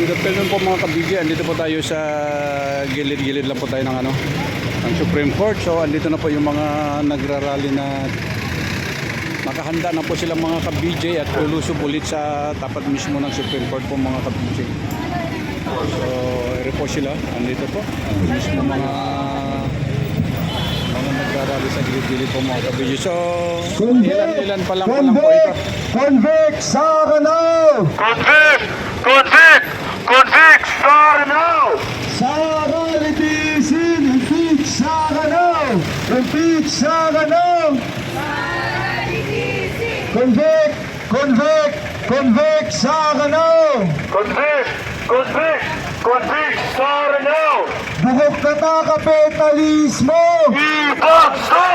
Good afternoon po mga kabigyan. Andito po tayo sa gilid-gilid lang po tayo ng ano, ng Supreme Court. So andito na po yung mga nagrarally na nakahanda na po silang mga ka-BJ at lulusob ulit sa tapat mismo ng Supreme Court po mga ka-BJ. So ere po sila. Andito po. Ang mismo mga mga nagrarally sa gilid-gilid po mga ka-BJ. So ilan-ilan pa lang po lang po ito. Convict Saranaw! Convict! Convict! Convict! Saranaw! Sara Litisin! Impeach Saranaw! Impeach Saranaw! Convict! Convict! Convict Saranaw! Convict! Convict! Convict! Saranaw! Bugok na ta kapitalismo! Ibagso!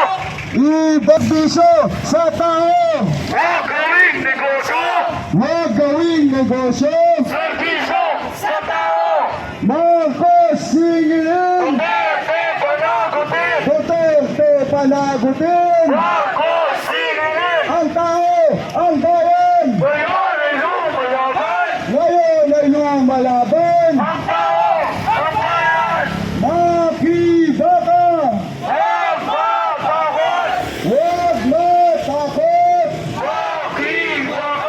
Ibagbiso sa tao! Huwag gawing negosyo! Huwag gawing negosyo! Sa tao! Marcos singilin! Duterte panagutin! Duterte panagutin! Marcos singilin! Ang tao! Ang bayan! Ngayon ay lumalaban! Ngayon ay lumalaban! Ang tao! Ang bayan! Makita ka! Huwag matakot! Huwag matakot! Makilaban!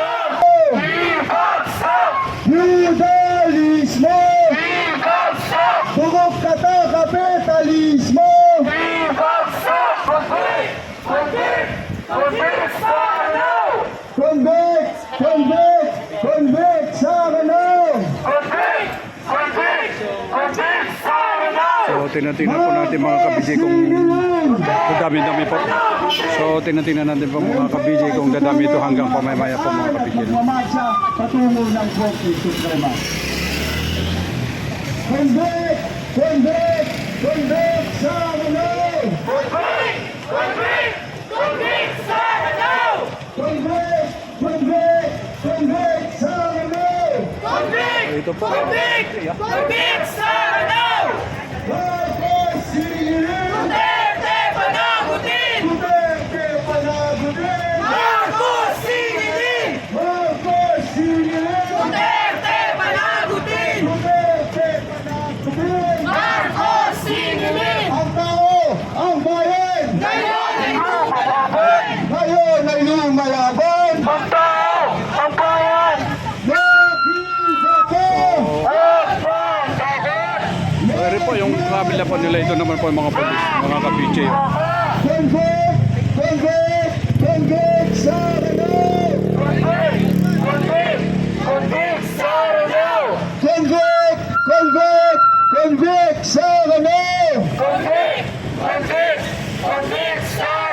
Ibagsak! Feudalismo! Ibagsak! Bugok kata kapitalismo! Ibagsak! Convict! Convict! Convict Saranaw! Convict! Convict! Convict sa kanaw! Convict! Convict! Convict Saranaw! So tinatingnan po natin mga kabiji kung dadami-dami po. So tinatingnan natin po mga kabiji kung dadami ito hanggang pamamaya po mga kabiji. Pagmamasya patungo ng Korte Suprema. Convict! Convict! Convict sa kanaw! Convict! Convict! Convict Saranaw! Convict! Convict! Convict sa kanaw! Convict! Ito po. Convict! Convict Saranaw! Marcos singilin! Duterte panagutin! Duterte panagutin! Marcos singilin! Marcos singilin! Duterte panagutin! Duterte panagutin! Marcos singilin! Ang tao! Ang bayan! Ngayon ay lumalaban! Ngayon ay lumalaban! Ang tao! Ang bayan! Nakita ko! Huwag matakot! Pero po yung kabila po nila ito naman po mga polis, mga kabiji. Convict! Convict! Convict sa kanaw! Convict! Convict! Saranaw! Convict! Convict! Convict sa kanaw! Convict! Convict! Convict Saranaw!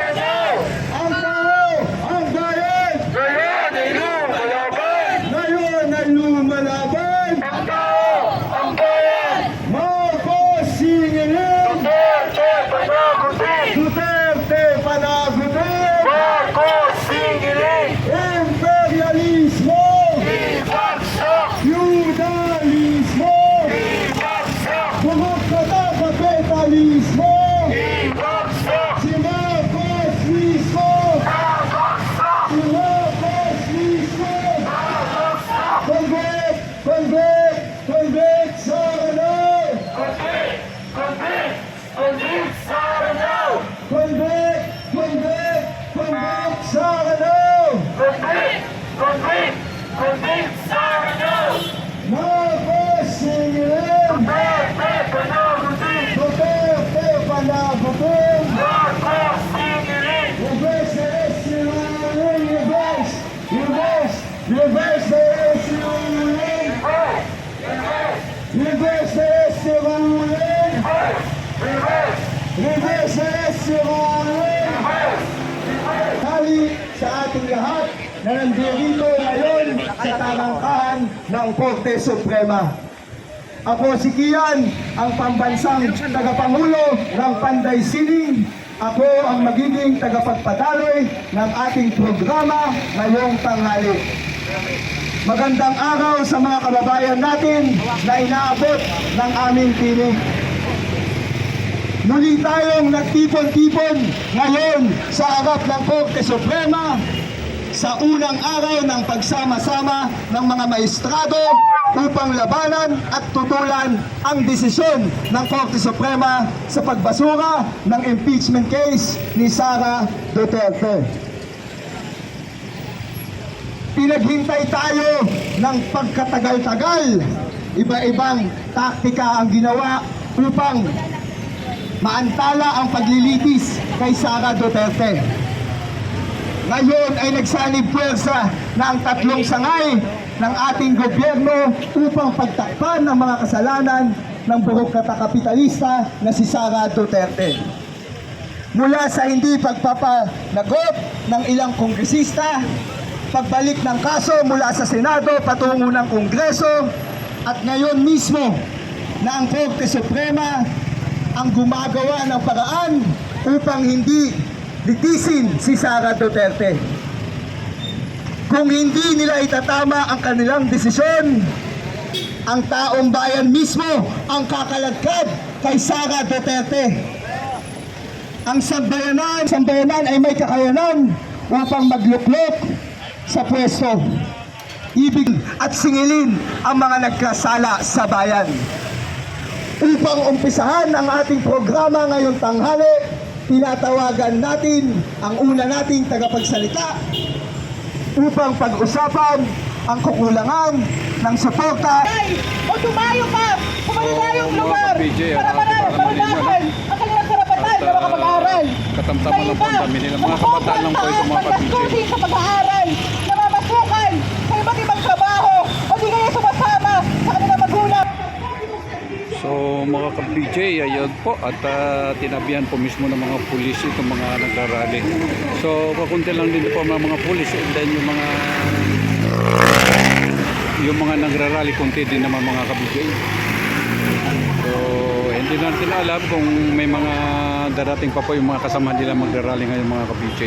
Ng Korte Suprema. Ako si Kian, ang pambansang tagapangulo ng Panday Sining. Ako ang magiging tagapagpadaloy ng ating programa ngayong tanghali. Magandang araw sa mga kababayan natin na inaabot ng aming tinig. Muli tayong nagtipon-tipon ngayon sa harap ng Korte Suprema sa unang araw ng pagsama-sama ng mga maestrado upang labanan at tutulan ang desisyon ng Korte Suprema sa pagbasura ng impeachment case ni Sara Duterte. Pinaghintay tayo ng pagkatagal-tagal. Iba-ibang taktika ang ginawa upang maantala ang paglilitis kay Sara Duterte. Ngayon ay nagsanib puwersa na ang tatlong sangay ng ating gobyerno upang pagtakpan ng mga kasalanan ng burokrata kapitalista na si Sara Duterte. Mula sa hindi pagpapanagot ng ilang kongresista, pagbalik ng kaso mula sa Senado patungo ng Kongreso, at ngayon mismo na ang Korte Suprema ang gumagawa ng paraan upang hindi litisin si Sara Duterte. Kung hindi nila itatama ang kanilang desisyon, ang taong bayan mismo ang kakalagkad kay Sara Duterte. Ang sambayanan, sambayanan ay may kakayanan upang magluklok sa pwesto. Ibig at singilin ang mga nagkasala sa bayan. Upang umpisahan ang ating programa ngayong tanghali, tinatawagan natin ang una nating tagapagsalita upang pag-usapan ang kukulangan ng suporta Ay, o tumayo ka! Oo, mga lugar! Para ah, para, para parunahan ang kanilang karapatan At, na makapag-aral. ah, katamtaman lang po ang dami nila. Mga kabataan lang po ito, mga. Pagkasusin sa pag-aaral, namamasukan sa iba't ibang trabaho, o di kaya sumasama sa kanilang magulang. So mga ka-BJ, ayun po at ah, tinabihan po mismo ng mga pulis itong mga nagrarally. So kakunti lang din po mga mga pulis and then yung mga yung mga nagrarally kunti din naman mga ka-BJ. So hindi natin alam kung may mga darating pa po yung mga kasama nila magrarally ngayon mga ka-BJ.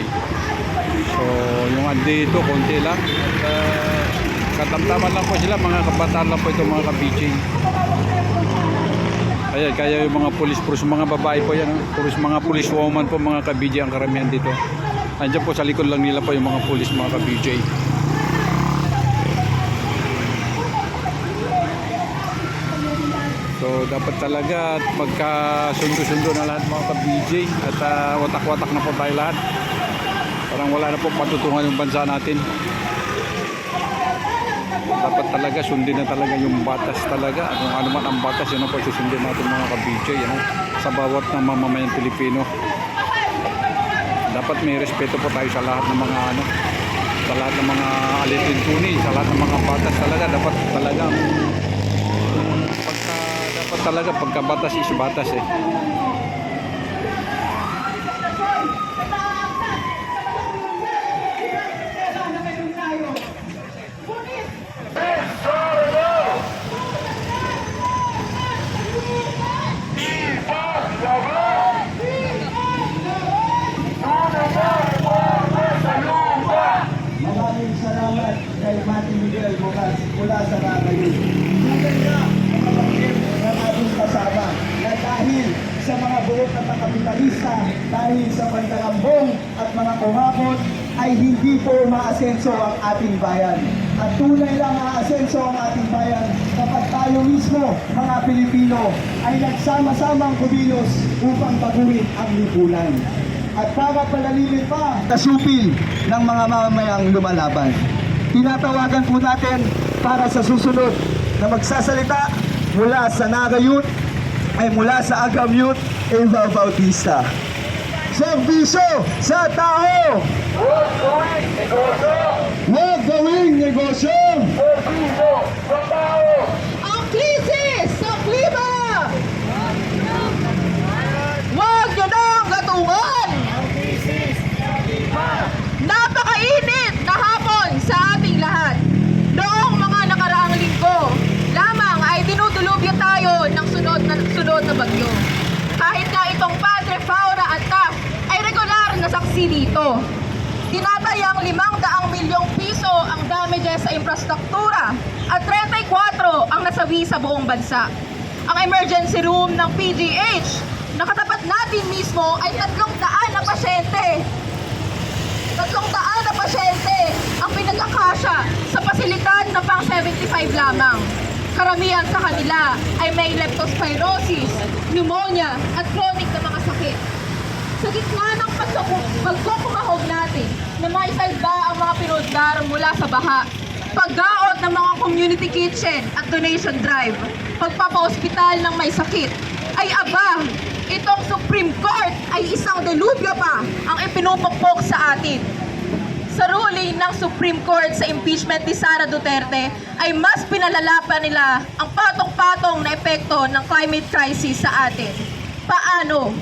So yung andito konti lang at ah, katamtaman lang po sila mga kabataan lang po ito mga ka-BJ. Ayan, kaya yung mga police force, mga babae po yan, ah. pulis, mga police woman po, mga ka-BJ ang karamihan dito. Andiyan po sa likod lang nila po yung mga police, mga ka-BJ. So dapat talaga at magkasundo-sundo na lahat mga ka-BJ at ah, watak-watak na po tayo lahat. Parang wala na po patutungan yung bansa natin. Dapat talaga sundin na talaga yung batas talaga. Kung ano man ang batas, yun ang po susundin natin mga ka-BJ. Ano? Sa bawat ng mamamayang Pilipino. Dapat may respeto po tayo sa lahat ng mga ano sa lahat ng mga alituntunin, sa lahat ng mga batas talaga dapat talaga pagka, dapat talaga pagka batas is batas eh. Maraming salamat kay Mati Miguel Bukas mula sa Rakayo. Maganda ang kapatid ng ating kasama na dahil sa mga buhok na kapitalista, dahil sa pandarambong at mga kumakot, ay hindi po maasenso ang ating bayan. At tunay lang maasenso ang ating bayan kapag tayo mismo, mga Pilipino, ay nagsama-samang kumilos upang baguhin ang lipunan at para palalimin pa kasupil ng mga mamamayang lumalaban. Tinatawagan po natin para sa susunod na magsasalita mula sa Naga Youth ay mula sa Agam Youth Eva Bautista. Serbisyo sa tao! Huwag gawin negosyo! Huwag gawing negosyo! Serviso sa tao! Ang krisis sa klima! Huwag nyo nang gatungan! Napakainit na hapon sa ating lahat. Noong mga nakaraang linggo, lamang ay dinudulubyo tayo ng sunod na sunod na bagyo. Kahit na itong Padre Faura at TAF ay saksi dito. Tinatayang 500 milyong piso ang damages sa infrastruktura at 34 ang nasawi sa buong bansa. Ang emergency room ng PGH na katapat natin mismo ay 300 na pasyente Tatlong daan na pasyente ang pinagkakasya sa pasilidad na pang 75 lamang. karamihan sa kanila ay may leptospirosis, pneumonia, at chronic na mga sakit. Sa gitna ng pagkuku- pagkukumahog natin na may salba ang mga pinundar mula sa baha, paggaot ng mga community kitchen at donation drive, pagpapa-hospital ng may sakit, ay aba, itong Supreme Court ay isang delubyo pa ang ipinupukpok sa atin. Sa ruling ng Supreme Court sa impeachment ni Sara Duterte ay mas pinalala pa nila ang patong-patong na epekto ng climate crisis sa atin. Paano?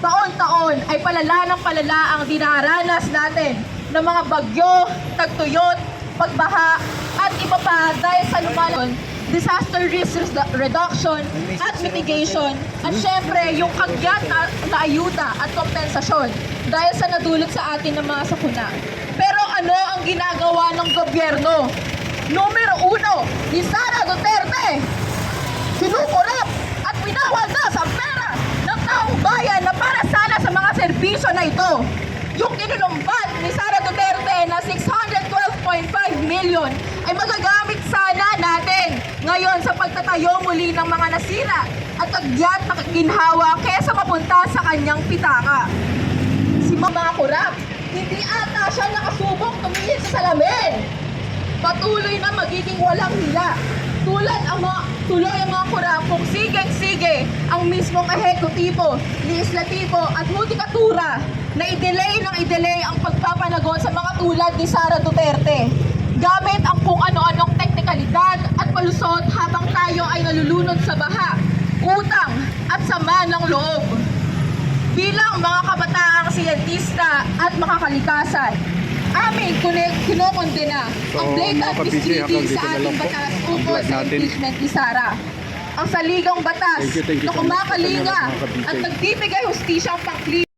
Taon-taon ay palala ng palala ang dinaranas natin ng mga bagyo, tagtuyot, pagbaha, at iba pa dahil sa lumalon disaster risk redu- reduction at mitigation at syempre yung kagyat na, na ayuda at kompensasyon dahil sa nadulot sa atin ng mga sakuna. Pero ano ang ginagawa ng gobyerno? Numero uno, ni Sara Duterte, kinukurap at winawaldas ang pera ng taong bayan na para sana serbisyo na ito. Yung kinulumbat ni Sara Duterte na 612.5 million ay magagamit sana natin ngayon sa pagtatayo muli ng mga nasira at kagyat na ginhawa kesa mapunta sa kanyang pitaka. Si mga kurap, hindi ata siya nakasubok tumingin sa salamin patuloy na magiging walang hila. Tulad ang mga tuloy ang mga kurapong sige-sige ang mismong ehekutibo, legislatibo at mudikatura na i-delay ng i-delay ang pagpapanagon sa mga tulad ni Sara Duterte. Gamit ang kung ano-anong teknikalidad at palusot habang tayo ay nalulunod sa baha, utang at sama ng loob bilang mga kabataang siyentista at makakalikasan. Aming kinokondena So, ang blatant misleading sa ating batas ukol sa impeachment ni Sara. Ang saligang batas Thank you, thank you na kumakalinga at nagbibigay hustisya ang pangkli